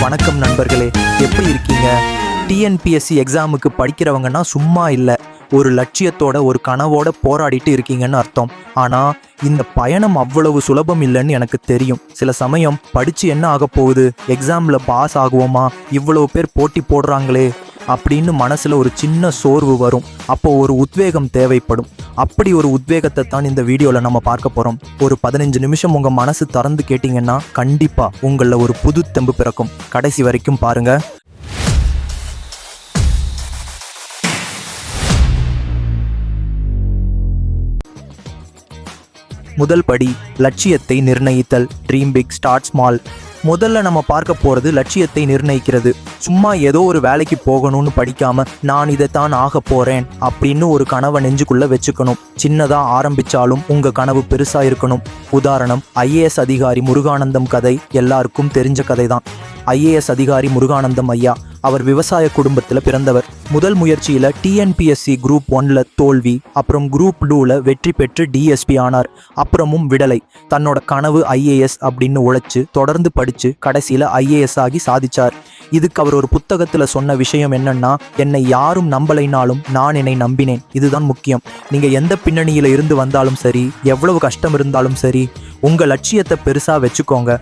வணக்கம் நண்பர்களே எப்படி இருக்கீங்க? டிஎன்பிஎஸ்சி எக்ஸாமுக்கு படிக்கிறவங்கன்னா சும்மா இல்லை. ஒரு லட்சியத்தோட ஒரு கனவோட போராடிட்டு இருக்கீங்கன்னு அர்த்தம். ஆனால் இந்த பயணம் அவ்வளவு சுலபம் இல்லைன்னு எனக்கு தெரியும். சில சமயம் படித்து என்ன ஆக போகுது? எக்ஸாமில் பாஸ் ஆகுவோமா? இவ்வளவு பேர் போட்டி போடுறாங்களே. அப்படின்னு மனசில் ஒரு சின்ன சோர்வு வரும். அப்போ ஒரு உத்வேகம் தேவைப்படும். அப்படி ஒரு உத்வேகத்தை தான் இந்த வீடியோவில் நம்ம பார்க்க போகிறோம் ஒரு பதினஞ்சு நிமிஷம் உங்கள் மனசு திறந்து கேட்டிங்கன்னா கண்டிப்பாக உங்களில் ஒரு புது தெம்பு பிறக்கும். கடைசி வரைக்கும் பாருங்கள் முதல் படி லட்சியத்தை நிர்ணயித்தல். ட்ரீம் பிக் ஸ்டார்ட் ஸ்மால் முதல்ல நம்ம பார்க்க போகிறது லட்சியத்தை நிர்ணயிக்கிறது. சும்மா ஏதோ ஒரு வேலைக்கு போகணும்னு படிக்காம நான் இதைத்தான் ஆக போறேன் அப்படின்னு ஒரு கனவை நெஞ்சுக்குள்ள வச்சுக்கணும். சின்னதா ஆரம்பிச்சாலும் உங்க கனவு பெருசா இருக்கணும். உதாரணம் ஐஏஎஸ் அதிகாரி முருகானந்தம் கதை எல்லாருக்கும் தெரிஞ்ச கதை தான் ஐஏஎஸ் அதிகாரி முருகானந்தம் ஐயா அவர் விவசாய குடும்பத்தில் பிறந்தவர். முதல் முயற்சியில் டிஎன்பிஎஸ்சி குரூப் ஒன்ல தோல்வி அப்புறம் குரூப் டூவில் வெற்றி பெற்று டிஎஸ்பி ஆனார். அப்புறமும் விடலை. தன்னோட கனவு ஐஏஎஸ் அப்படின்னு உழைச்சு தொடர்ந்து படித்து கடைசியில் ஐஏஎஸ் ஆகி சாதிச்சார். இதுக்கு அவர் ஒரு புத்தகத்தில் சொன்ன விஷயம் என்னன்னா என்னை யாரும் நம்பலைனாலும் நான் என்னை நம்பினேன். இதுதான் முக்கியம். நீங்கள் எந்த பின்னணியில் இருந்து வந்தாலும் சரி எவ்வளவு கஷ்டம் இருந்தாலும் சரி உங்கள் லட்சியத்தை பெருசாக வச்சுக்கோங்க.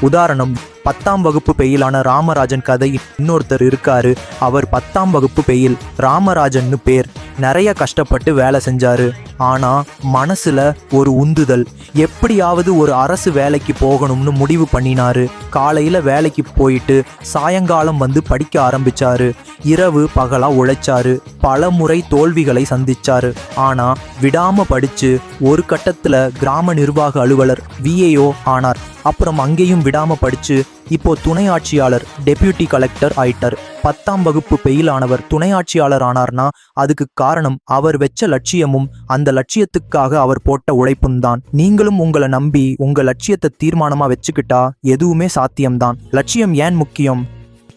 உதாரணம் பத்தாம் வகுப்பு பெயிலான ராமராஜன் கதை இன்னொருத்தர் இருக்காரு. அவர் பத்தாம் வகுப்பு பெயில் ராமராஜன்னு பேர். நிறைய கஷ்டப்பட்டு வேலை செஞ்சாரு. ஆனா மனசுல ஒரு உந்துதல். எப்படியாவது ஒரு அரசு வேலைக்கு போகணும்னு முடிவு பண்ணினாரு. காலையில வேலைக்கு போயிட்டு சாயங்காலம் வந்து படிக்க ஆரம்பிச்சாரு. இரவு பகலா உழைச்சாரு. பல முறை தோல்விகளை சந்திச்சாரு. ஆனா விடாம படிச்சு ஒரு கட்டத்துல கிராம நிர்வாக அலுவலர் விஏஓ ஆனார். அப்புறம் அங்கேயும் விடாம படிச்சு இப்போ துணை ஆட்சியாளர் டெபியூட்டி கலெக்டர் ஆயிட்டார். பத்தாம் வகுப்பு பெயிலானவர் துணை ஆட்சியாளர் ஆனார்னா அதுக்கு காரணம் அவர் வெச்ச லட்சியமும் அந்த லட்சியத்துக்காக அவர் போட்ட உழைப்பும் தான் நீங்களும் உங்களை நம்பி உங்க லட்சியத்தை தீர்மானமா வச்சுக்கிட்டா எதுவுமே சாத்தியம்தான். லட்சியம் ஏன் முக்கியம்?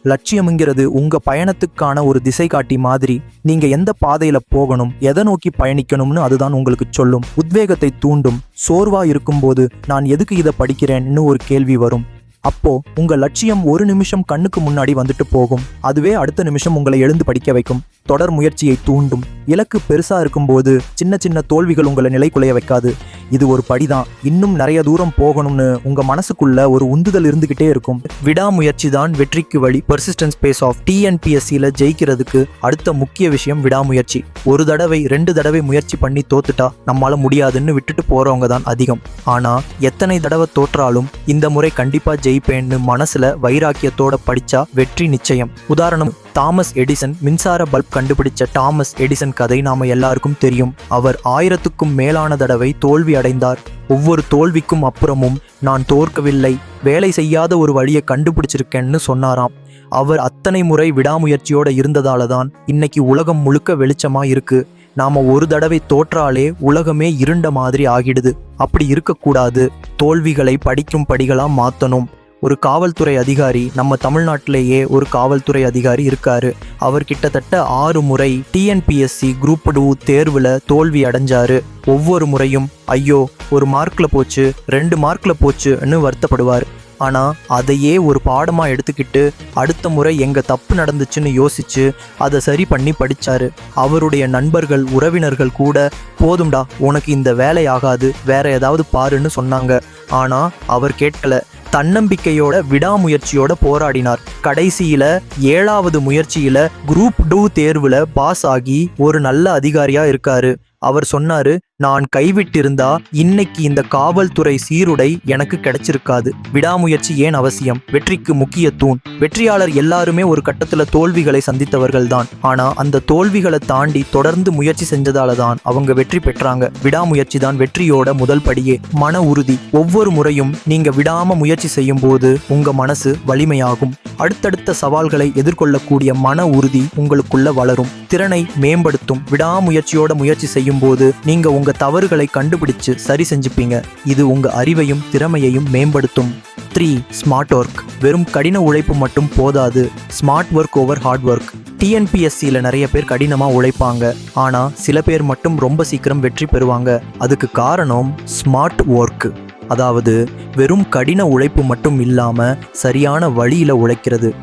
லட்சியம்ங்கிறது உங்க பயணத்துக்கான ஒரு திசை காட்டி மாதிரி. நீங்க எந்த பாதையில போகணும் எதை நோக்கி பயணிக்கணும்னு அதுதான் உங்களுக்கு சொல்லும். உத்வேகத்தை தூண்டும். சோர்வா இருக்கும்போது நான் எதுக்கு இதை படிக்கிறேன்னு ஒரு கேள்வி வரும். அப்போ உங்க லட்சியம் ஒரு நிமிஷம் கண்ணுக்கு முன்னாடி வந்துட்டு போகும். அதுவே அடுத்த நிமிஷம் உங்களை எழுந்து படிக்க வைக்கும். தொடர் முயற்சியை தூண்டும். இலக்கு பெருசா இருக்கும்போது சின்ன சின்ன தோல்விகள் உங்களை நிலைக்குலைய வைக்காது. இது ஒரு படிதான். இன்னும் நிறைய தூரம் போகணும்னு உங்க மனசுக்குள்ள ஒரு உந்துதல் இருந்துகிட்டே இருக்கும். விடாமுயற்சி தான் வெற்றிக்கு வழி. பர்சிஸ்டன்ஸ் பேஸ் ஆஃப் டிஎன்பிஎஸ்சியில் ஜெயிக்கிறதுக்கு அடுத்த முக்கிய விஷயம் விடாமுயற்சி. ஒரு தடவை ரெண்டு தடவை முயற்சி பண்ணி தோத்துட்டா நம்மளால முடியாதுன்னு விட்டுட்டு போறவங்க தான் அதிகம். ஆனா எத்தனை தடவை தோற்றாலும் இந்த முறை கண்டிப்பா ஜெயிப்பேன்னு மனசுல வைராக்கியத்தோட படிச்சா வெற்றி நிச்சயம். உதாரணம் தாமஸ் எடிசன் மின்சார பல்ப் கண்டுபிடிச்ச தாமஸ் எடிசன் கதை நாம எல்லாருக்கும் தெரியும். அவர் ஆயிரத்துக்கும் மேலான தடவை தோல்வி அடைந்தார் ஒவ்வொரு தோல்விக்கும் அப்புறமும் நான் தோற்கவில்லை வேலை செய்யாத ஒரு வழியை கண்டுபிடிச்சிருக்கேன்னு சொன்னாராம். அவர் அத்தனை முறை விடாமுயற்சியோட இருந்ததால தான் இன்னைக்கு உலகம் முழுக்க வெளிச்சமா இருக்கு. நாம ஒரு தடவை தோற்றாலே உலகமே இருண்ட மாதிரி ஆகிடுது. அப்படி இருக்கக்கூடாது. தோல்விகளை படிக்கும் படிகளா மாத்தணும். ஒரு காவல்துறை அதிகாரி நம்ம தமிழ்நாட்டிலேயே ஒரு காவல்துறை அதிகாரி இருக்காரு. அவர் கிட்டத்தட்ட ஆறு முறை டிஎன்பிஎஸ்சி குரூப் டூ தேர்வில் தோல்வி அடைஞ்சாரு. ஒவ்வொரு முறையும் ஐயோ ஒரு மார்க்ல போச்சு ரெண்டு மார்க்ல போச்சுன்னு வருத்தப்படுவார். ஆனால் அதையே ஒரு பாடமாக எடுத்துக்கிட்டு அடுத்த முறை எங்கே தப்பு நடந்துச்சுன்னு யோசிச்சு அதை சரி பண்ணி படிச்சாரு. அவருடைய நண்பர்கள் உறவினர்கள் கூட போதும்டா உனக்கு இந்த வேலை ஆகாது வேற ஏதாவது பாருன்னு சொன்னாங்க. ஆனால் அவர் கேட்கல. தன்னம்பிக்கையோட விடாமுயற்சியோட போராடினார். கடைசியில ஏழாவது முயற்சியில குரூப் டூ தேர்வுல பாஸ் ஆகி ஒரு நல்ல அதிகாரியா இருக்காரு. அவர் சொன்னாரு நான் கைவிட்டிருந்தா இன்னைக்கு இந்த காவல்துறை சீருடை எனக்கு கிடைச்சிருக்காது. விடாமுயற்சி ஏன் அவசியம்? வெற்றிக்கு முக்கிய தூண். வெற்றியாளர் எல்லாருமே ஒரு கட்டத்துல தோல்விகளை சந்தித்தவர்கள் தான் ஆனா அந்த தோல்விகளை தாண்டி தொடர்ந்து முயற்சி செஞ்சதால தான் அவங்க வெற்றி பெற்றாங்க. விடாமுயற்சி தான் வெற்றியோட முதல் படியே. மன உறுதி. ஒவ்வொரு முறையும் நீங்க விடாம முயற்சி செய்யும் போது உங்க மனசு வலிமையாகும். அடுத்தடுத்த சவால்களை எதிர்கொள்ளக்கூடிய மன உறுதி உங்களுக்குள்ள வளரும். திறனை மேம்படுத்தும். விடாமுயற்சியோட முயற்சி செய்யும் போது நீங்க உங்க தவறுகளை கண்டுபிடிச்சு சரி செஞ்சுப்பீங்க. இது உங்கள் அறிவையும் திறமையையும் மேம்படுத்தும். Three smart work. வெறும் கடின உழைப்பு மட்டும் போதாது. Smart work over hard work. டிஎன்பிஎஸ்சியில் நிறைய பேர் கடினமாக உழைப்பாங்க. ஆனால் சில பேர் மட்டும் ரொம்ப சீக்கிரம் வெற்றி பெறுவாங்க. அதுக்கு காரணம் ஸ்மார்ட் ஒர்க். அதாவது வெறும் கடின உழைப்பு மட்டும் இல்லாமல் சரியான வழியில் உழைக்கிறது.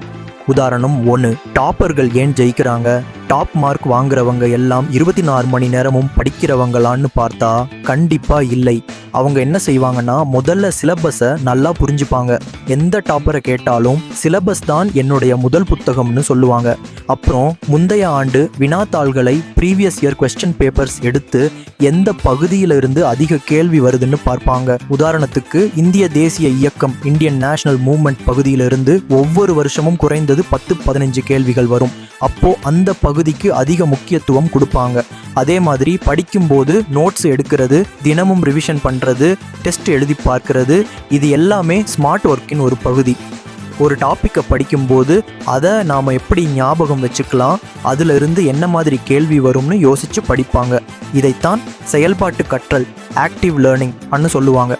உதாரணம் ஒன்று டாப்பர்கள் ஏன் ஜெயிக்கிறாங்க? டாப் மார்க் வாங்குறவங்க எல்லாம் இருபத்தி நாலு மணி நேரமும் படிக்கிறவங்களான்னு பார்த்தா கண்டிப்பா இல்லை. அவங்க என்ன செய்வாங்கன்னா முதல்ல சிலபஸை நல்லா புரிஞ்சுப்பாங்க. எந்த டாப்பரை கேட்டாலும் சிலபஸ் தான் என்னுடைய முதல் புத்தகம்னு சொல்லுவாங்க. அப்புறம் முந்தைய ஆண்டு வினாத்தாள்களை ப்ரீவியஸ் இயர் கொஸ்டின் பேப்பர்ஸ் எடுத்து எந்த பகுதியிலிருந்து அதிக கேள்வி வருதுன்னு பார்ப்பாங்க. உதாரணத்துக்கு இந்திய தேசிய இயக்கம் இந்தியன் நேஷனல் மூவ்மெண்ட் பகுதியிலிருந்து ஒவ்வொரு வருஷமும் குறைந்தது பத்து பதினஞ்சு கேள்விகள் வரும். அப்போ அந்த பகுதிக்கு அதிக முக்கியத்துவம் கொடுப்பாங்க. அதே மாதிரி படிக்கும்போது நோட்ஸ் எடுக்கிறது தினமும் ரிவிஷன் பண்ணுறது டெஸ்ட் எழுதி பார்க்கறது இது எல்லாமே ஸ்மார்ட் ஒர்க்கின் ஒரு பகுதி. ஒரு டாப்பிக்கை படிக்கும்போது அதை நாம் எப்படி ஞாபகம் வச்சுக்கலாம் அதிலிருந்து என்ன மாதிரி கேள்வி வரும்னு யோசித்து படிப்பாங்க. இதைத்தான் செயல்பாட்டு கற்றல் ஆக்டிவ் லேர்னிங் அன்னு சொல்லுவாங்க.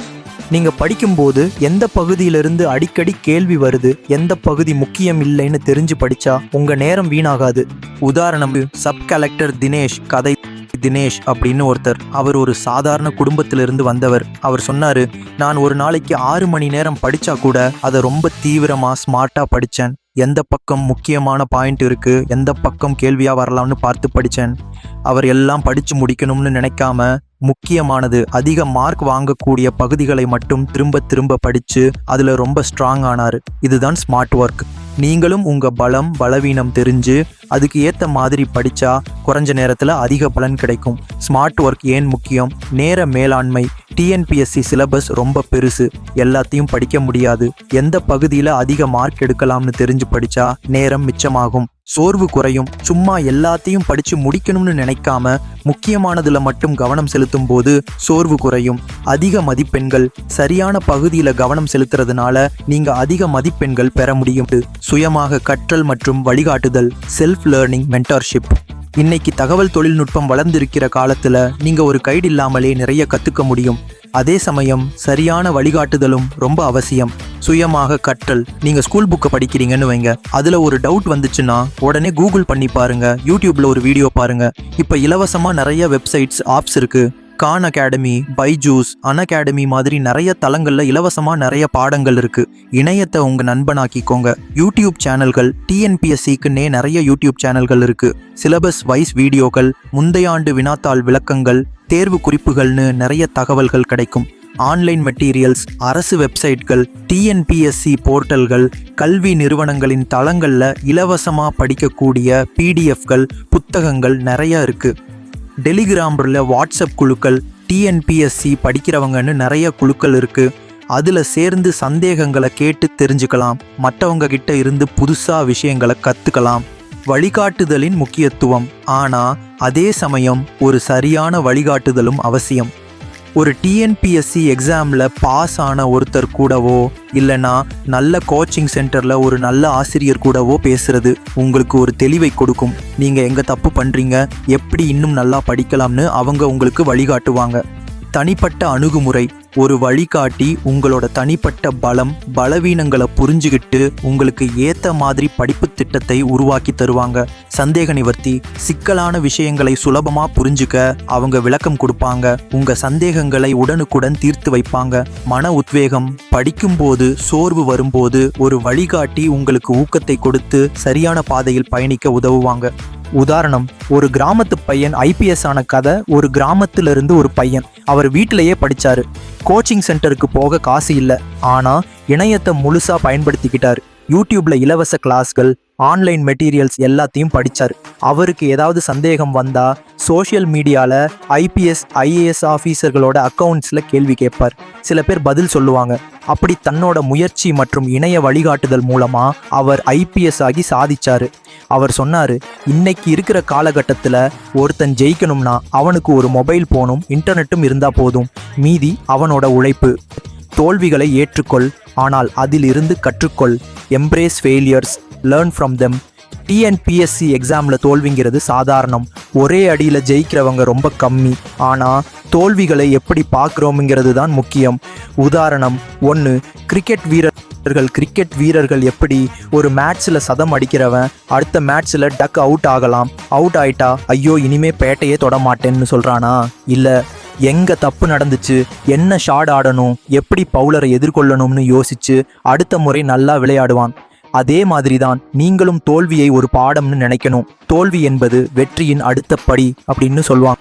நீங்கள் படிக்கும்போது எந்த பகுதியிலிருந்து அடிக்கடி கேள்வி வருது எந்த பகுதி முக்கியம் இல்லைன்னு தெரிஞ்சு படிச்சா உங்க நேரம் வீணாகாது. உதாரணம் சப் கலெக்டர் தினேஷ் கதை தினேஷ் அப்படின்னு ஒருத்தர். அவர் ஒரு சாதாரண குடும்பத்திலிருந்து வந்தவர். அவர் சொன்னாரு நான் ஒரு நாளைக்கு ஆறு மணி நேரம் படிச்சா கூட அதை ரொம்ப தீவிரமா ஸ்மார்ட்டா படித்தேன் எந்த பக்கம் முக்கியமான பாயிண்ட் இருக்குது எந்த பக்கம் கேள்வியாக வரலாம்னு பார்த்து படித்தேன் அவர் எல்லாம் படித்து முடிக்கணும்னு நினைக்காம முக்கியமானது அதிக மார்க் வாங்கக்கூடிய பகுதிகளை மட்டும் திரும்ப திரும்ப படித்து அதில் ரொம்ப ஸ்ட்ராங் ஆனார். இதுதான் ஸ்மார்ட் ஒர்க் நீங்களும் உங்க பலம் பலவீனம் தெரிஞ்சு அதுக்கு ஏத்த மாதிரி படிச்சா குறைஞ்ச நேரத்துல அதிக பலன் கிடைக்கும். ஸ்மார்ட் ஒர்க் ஏன் முக்கியம்? நேர மேலாண்மை டிஎன்பிஎஸ்சி சிலபஸ் ரொம்ப பெருசு. எல்லாத்தையும் படிக்க முடியாது. எந்த பகுதியில் அதிக மார்க் எடுக்கலாம்னு தெரிஞ்சு படிச்சா நேரம் மிச்சமாகும். சோர்வு குறையும். சும்மா எல்லாத்தையும் படிச்சு முடிக்கணும்னு நினைக்காம முக்கியமானதுல மட்டும் கவனம் செலுத்தும் போது சோர்வு குறையும். அதிக மதிப்பெண்கள் சரியான பகுதியில கவனம் செலுத்துறதுனால நீங்க அதிக மதிப்பெண்கள் பெற முடியும். சுயமாக கற்றல் மற்றும் வழிகாட்டுதல் செல்ஃப் லேர்னிங் மென்டர்ஷிப் இன்னைக்கு தகவல் தொழில்நுட்பம் வளர்ந்திருக்கிற காலத்துல நீங்க ஒரு கைடு இல்லாமலே நிறைய கத்துக்க முடியும். அதே சமயம் சரியான வழிகாட்டுதலும் ரொம்ப அவசியம். சுயமாக கற்றல். நீங்கள் ஸ்கூல் புக்கை படிக்கிறீங்கன்னு வைங்க. அதில் ஒரு டவுட் வந்துச்சுன்னா உடனே கூகுள் பண்ணி பாருங்க. யூடியூப்ல ஒரு வீடியோ பாருங்க. இப்போ இலவசமாக நிறைய வெப்சைட்ஸ் ஆப்ஸ் இருக்கு. Khan academy Byju's an academy மாதிரி நிறைய தளங்களில் இலவசமாக நிறைய பாடங்கள் இருக்கு. இணையத்தை உங்கள் நண்பனாக்கிக்கோங்க. யூடியூப் சேனல்கள் டிஎன்பிஎஸ்சிக்குன்னே நிறைய யூடியூப் சேனல்கள் இருக்கு. சிலபஸ் வைஸ் வீடியோக்கள் முந்தைய ஆண்டு வினாத்தாள் விளக்கங்கள் தேர்வு குறிப்புகள்னு நிறைய தகவல்கள் கிடைக்கும். ஆன்லைன் மெட்டீரியல்ஸ் அரசு வெப்சைட்கள் டிஎன்பிஎஸ்சி போர்ட்டல்கள் கல்வி நிறுவனங்களின் தளங்களில் இலவசமாக படிக்கக்கூடிய பிடிஎஃப்கள் புத்தகங்கள் நிறையா இருக்குது டெலிகிராமில் வாட்ஸ்அப் குழுக்கள் டிஎன்பிஎஸ்சி படிக்கிறவங்கன்னு நிறைய குழுக்கள் இருக்குது அதில் சேர்ந்து சந்தேகங்களை கேட்டு தெரிஞ்சுக்கலாம். மற்றவங்க கிட்ட இருந்து புதுசாக விஷயங்களை கற்றுக்கலாம் வழிகாட்டுதலின் முக்கியத்துவம். ஆனால் அதே சமயம் ஒரு சரியான வழிகாட்டுதலும் அவசியம். ஒரு டிஎன்பிஎஸ்சி எக்ஸாமில் பாஸ் ஆன ஒருத்தர் கூடவோ இல்லைனா நல்ல கோச்சிங் சென்டரில் ஒரு நல்ல ஆசிரியர் கூடவோ பேசுறது உங்களுக்கு ஒரு தெளிவை கொடுக்கும். நீங்கள் எங்கே தப்பு பண்ணுறீங்க எப்படி இன்னும் நல்லா படிக்கலாம்னு அவங்க உங்களுக்கு வழிகாட்டுவாங்க. தனிப்பட்ட அணுகுமுறை ஒரு வழிகாட்டி உங்களோட தனிப்பட்ட பலம் பலவீனங்களை புரிஞ்சுக்கிட்டு உங்களுக்கு ஏத்த மாதிரி படிப்பு திட்டத்தை உருவாக்கி தருவாங்க. சந்தேக நிவர்த்தி சிக்கலான விஷயங்களை சுலபமா புரிஞ்சுக்க அவங்க விளக்கம் கொடுப்பாங்க. உங்க சந்தேகங்களை உடனுக்குடன் தீர்த்து வைப்பாங்க. மன உத்வேகம் படிக்கும்போது சோர்வு வரும்போது ஒரு வழிகாட்டி உங்களுக்கு ஊக்கத்தை கொடுத்து சரியான பாதையில் பயணிக்க உதவுவாங்க. உதாரணம் ஒரு கிராமத்து பையன் ஐபிஎஸ் ஆன கதை ஒரு கிராமத்திலிருந்து ஒரு பையன். அவர் வீட்டிலேயே படிச்சாரு. கோச்சிங் சென்டருக்கு போக காசு இல்லை. ஆனால் இணையத்தை முழுசாக பயன்படுத்திக்கிட்டார். யூடியூப்ல இலவச கிளாஸ்கள் ஆன்லைன் மெட்டீரியல்ஸ் எல்லாத்தையும் படித்தார் அவருக்கு ஏதாவது சந்தேகம் வந்தால் சோஷியல் மீடியாவில் ஐபிஎஸ் ஐஏஎஸ் ஆஃபீஸர்களோட அக்கௌண்ட்ஸில் கேள்வி கேட்பார் சில பேர் பதில் சொல்லுவாங்க. அப்படி தன்னோட முயற்சி மற்றும் இணைய வழிகாட்டுதல் மூலமாக அவர் ஐபிஎஸ் ஆகி சாதிச்சார். அவர் சொன்னார் இன்னைக்கு இருக்கிற காலகட்டத்தில் ஒருத்தன் ஜெயிக்கணும்னா அவனுக்கு ஒரு மொபைல் போனும் இன்டர்நெட்டும் இருந்தால் போதும். மீதி அவனோட உழைப்பு. தோல்விகளை ஏற்றுக்கொள் ஆனால் அதில் இருந்து கற்றுக்கொள் embrace failures learn from them TNPSC எக்ஸாமில் தோல்விங்கிறது சாதாரணம். ஒரே அடியில் ஜெயிக்கிறவங்க ரொம்ப கம்மி. ஆனால் தோல்விகளை எப்படி பார்க்குறோமுங்கிறது தான் முக்கியம். உதாரணம் ஒன்று கிரிக்கெட் வீரர்கள் கிரிக்கெட் வீரர்கள் எப்படி ஒரு மேட்ச்சில் சதம் அடிக்கிறவன் அடுத்த மேட்ச்சில் டக் அவுட் ஆகலாம். அவுட் ஆயிட்டா ஐயோ இனிமே பேட்டையே தொட மாட்டேன்னு சொல்கிறானா இல்லை எங்க தப்பு நடந்துச்சு? என்ன ஷாட் ஆடணும்? எப்படி பவுலரை எதிர்கொள்ளணும்னு யோசிச்சு அடுத்த முறை நல்லா விளையாடுவான். அதே மாதிரிதான் நீங்களும் தோல்வியை ஒரு பாடம்னு நினைக்கணும். தோல்வி என்பது வெற்றியின் அடுத்த படி அப்படின்னு சொல்லுவான்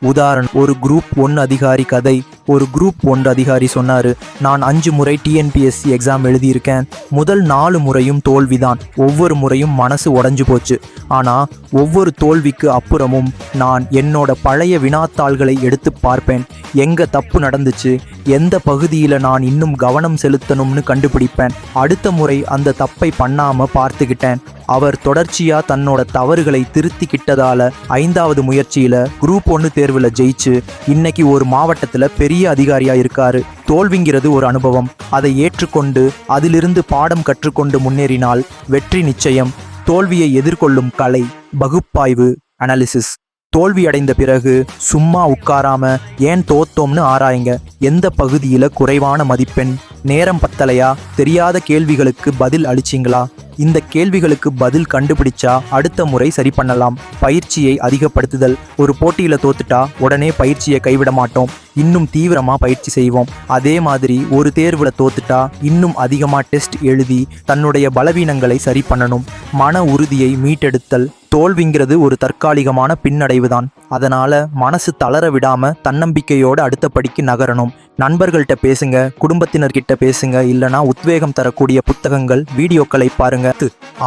உதாரணம் ஒரு குரூப் ஒன் அதிகாரி கதை. ஒரு குரூப் ஒன்று அதிகாரி சொன்னாரு நான் அஞ்சு முறை டிஎன்பிஎஸ்சி எக்ஸாம் எழுதியிருக்கேன். முதல் நாலு முறையும் தோல்விதான். ஒவ்வொரு முறையும் மனசு உடஞ்சு போச்சு. ஆனா ஒவ்வொரு தோல்விக்கு அப்புறமும் நான் என்னோட பழைய வினாத்தாள்களை எடுத்து பார்ப்பேன். எங்க தப்பு நடந்துச்சு? எந்த பகுதியில் நான் இன்னும் கவனம் செலுத்தணும்னு கண்டுபிடிப்பேன். அடுத்த முறை அந்த தப்பை பண்ணாம பார்த்துக்கிட்டேன். அவர் தொடர்ச்சியா தன்னோட தவறுகளை திருத்திக்கிட்டதால ஐந்தாவது முயற்சியில குரூப் ஒன்று தேர்வுல ஜெயிச்சு இன்னைக்கு ஒரு மாவட்டத்துல பெரிய அதிகாரியா இருக்காரு. தோல்விங்கிறது ஒரு அனுபவம். அதை ஏற்றுக்கொண்டு அதிலிருந்து பாடம் கற்றுக்கொண்டு முன்னேறினால் வெற்றி நிச்சயம். தோல்வியை எதிர்கொள்ளும் கலை பகுப்பாய்வு அனாலிசிஸ் தோல்வி அடைந்த பிறகு சும்மா உட்காராம ஏன் தோத்தோம்னு ஆராயுங்க? எந்த பகுதியில குறைவான மதிப்பெண்? நேரம் பத்தலையா? தெரியாத கேள்விகளுக்கு பதில் அளிச்சிங்களா? இந்த கேள்விகளுக்கு பதில் கண்டுபிடிச்சா அடுத்த முறை சரி பண்ணலாம். பயிற்சியை அதிகப்படுத்துதல். ஒரு போட்டியில தோத்துட்டா உடனே பயிற்சியை கைவிட மாட்டோம். இன்னும் தீவிரமா பயிற்சி செய்வோம். அதே மாதிரி ஒரு தேர்வுல தோத்துட்டா இன்னும் அதிகமா டெஸ்ட் எழுதி தன்னுடைய பலவீனங்களை சரி பண்ணணும். மன உறுதியை மீட்டெடுத்தல். தோல்விங்கிறது ஒரு தற்காலிகமான பின்னடைவு தான் அதனால் மனசு தளர விடாமல் தன்னம்பிக்கையோடு அடுத்த படிக்கு நகரணும். நண்பர்கள்ட்ட பேசுங்க குடும்பத்தினர்கிட்ட பேசுங்க இல்லைனா உத்வேகம் தரக்கூடிய புத்தகங்கள் வீடியோக்களை பாருங்க.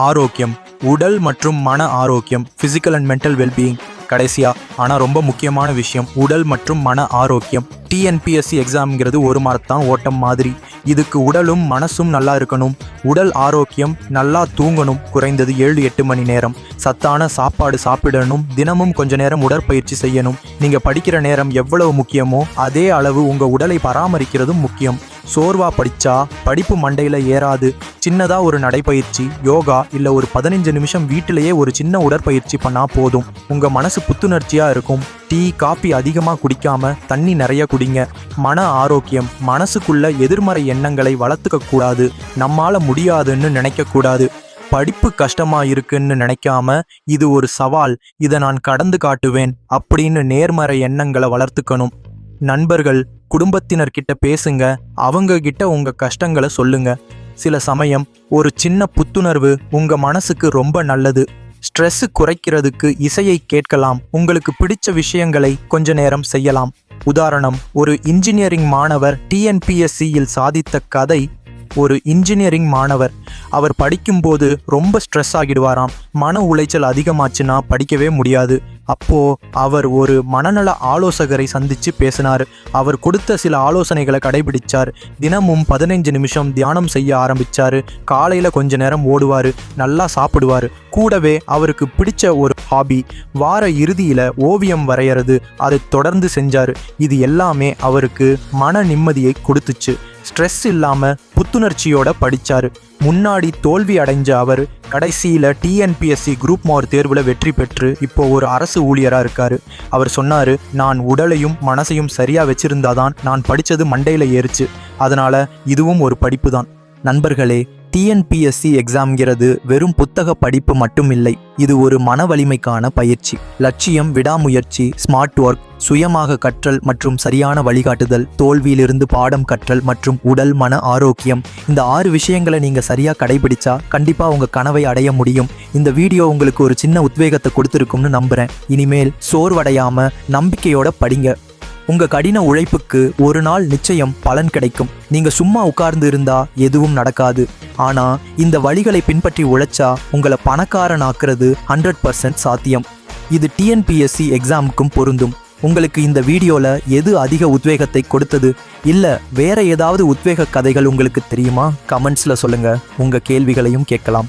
ஆரோக்கியம் உடல் மற்றும் மன ஆரோக்கியம் ஃபிசிக்கல் அண்ட் மென்டல் வெல்பீயிங் கடைசியாக ஆனால் ரொம்ப முக்கியமான விஷயம் உடல் மற்றும் மன ஆரோக்கியம். டிஎன்பிஎஸ்சி எக்ஸாம்ங்கிறது ஒரு மரத்தான் ஓட்டம் மாதிரி. இதுக்கு உடலும் மனசும் நல்லா இருக்கணும். உடல் ஆரோக்கியம் நல்லா தூங்கணும். குறைந்தது ஏழு எட்டு மணி நேரம். சத்தான சாப்பாடு சாப்பிடணும். தினமும் கொஞ்ச நேரம் உடற்பயிற்சி செய்யணும். நீங்க படிக்கிற நேரம் எவ்வளவு முக்கியமோ அதே அளவு உங்க உடலை பராமரிக்கிறதும் முக்கியம். சோர்வா படிச்சா படிப்பு மண்டையில ஏறாது. சின்னதா ஒரு நடைப்பயிற்சி யோகா இல்ல ஒரு பதினஞ்சு நிமிஷம் வீட்டிலேயே ஒரு சின்ன உடற்பயிற்சி பண்ணா போதும். உங்க மனசு புத்துணர்ச்சியா இருக்கும். டீ காபி அதிகமாக குடிக்காம தண்ணி நிறைய குடிங்க. மன ஆரோக்கியம் மனசுக்குள்ள எதிர்மறை எண்ணங்களை வளர்த்துக்க கூடாது. நம்மால முடியாதுன்னு நினைக்க கூடாது. படிப்பு கஷ்டமா இருக்குன்னு நினைக்காம இது ஒரு சவால் இதை நான் கடந்து காட்டுவேன் அப்படின்னு நேர்மறை எண்ணங்களை வளர்த்துக்கணும். நண்பர்கள் குடும்பத்தினர்கிட்ட பேசுங்க. அவங்க கிட்ட உங்க கஷ்டங்களை சொல்லுங்க. சில சமயம் ஒரு சின்ன புத்துணர்வு உங்க மனசுக்கு ரொம்ப நல்லது. ஸ்ட்ரெஸ் குறைக்கிறதுக்கு இசையை கேட்கலாம். உங்களுக்கு பிடிச்ச விஷயங்களை கொஞ்ச நேரம் செய்யலாம். உதாரணம் ஒரு இன்ஜினியரிங் மாணவர் டிஎன்பிஎஸ்சியில் சாதித்த கதை. ஒரு இன்ஜினியரிங் மாணவர் அவர் படிக்கும்போது ரொம்ப ஸ்ட்ரெஸ் ஆகிடுவாராம். மன உளைச்சல் அதிகமாச்சுன்னா படிக்கவே முடியாது. அப்போ அவர் ஒரு மனநல ஆலோசகரை சந்திச்சு பேசினார். அவர் கொடுத்த சில ஆலோசனைகளை கடைபிடிச்சார். தினமும் பதினைஞ்சு நிமிஷம் தியானம் செய்ய ஆரம்பிச்சாரு. காலையில கொஞ்ச நேரம் ஓடுவார். நல்லா சாப்பிடுவாரு. கூடவே அவருக்கு பிடிச்ச ஒரு ஹாபி வார இறுதியில ஓவியம் வரையறது அதை தொடர்ந்து செஞ்சார். இது எல்லாமே அவருக்கு மன நிம்மதியை கொடுத்துச்சு. ஸ்ட்ரெஸ் இல்லாம புத்துணர்ச்சியோட படிச்சாரு. முன்னாடி தோல்வி அடைஞ்ச அவர் கடைசியில் டிஎன்பிஎஸ்சி குரூப் மோர் தேர்வில் வெற்றி பெற்று இப்போ ஒரு அரசு ஊழியராக இருக்காரு. அவர் சொன்னாரு நான் உடலையும் மனசையும் சரியாக வச்சிருந்தாதான் நான் படித்தது மண்டையில் ஏறுச்சு. அதனால இதுவும் ஒரு படிப்பு தான் நண்பர்களே டிஎன்பிஎஸ்சி எக்ஸாம்ங்கிறது வெறும் புத்தக படிப்பு மட்டும் இல்லை. இது ஒரு மன வலிமைக்கான பயிற்சி. லட்சியம் விடாமுயற்சி ஸ்மார்ட் ஒர்க் சுயமாக கற்றல் மற்றும் சரியான வழிகாட்டுதல் தோல்வியிலிருந்து பாடம் கற்றல் மற்றும் உடல் மன ஆரோக்கியம். இந்த ஆறு விஷயங்களை நீங்க சரியா கடைபிடிச்சா கண்டிப்பா உங்க கனவை அடைய முடியும். இந்த வீடியோ உங்களுக்கு ஒரு சின்ன உத்வேகத்தை கொடுத்துருக்கும்னு நம்புறேன். இனிமேல் சோர்வடையாம நம்பிக்கையோட படிங்க. உங்க கடின உழைப்புக்கு ஒரு நாள் நிச்சயம் பலன் கிடைக்கும். நீங்க சும்மா உட்கார்ந்து இருந்தா எதுவும் நடக்காது. ஆனா இந்த வழிகளை பின்பற்றி உழைச்சா உங்களை பணக்காரன் ஆக்குறது ஹண்ட்ரட் பர்சன்ட் சாத்தியம். இது டிஎன்பிஎஸ்சி எக்ஸாமுக்கும் பொருந்தும். உங்களுக்கு இந்த வீடியோல எது அதிக உத்வேகத்தை கொடுத்தது? இல்ல வேற ஏதாவது உத்வேக கதைகள் உங்களுக்கு தெரியுமா? கமெண்ட்ஸ்ல சொல்லுங்க. உங்க கேள்விகளையும் கேட்கலாம்.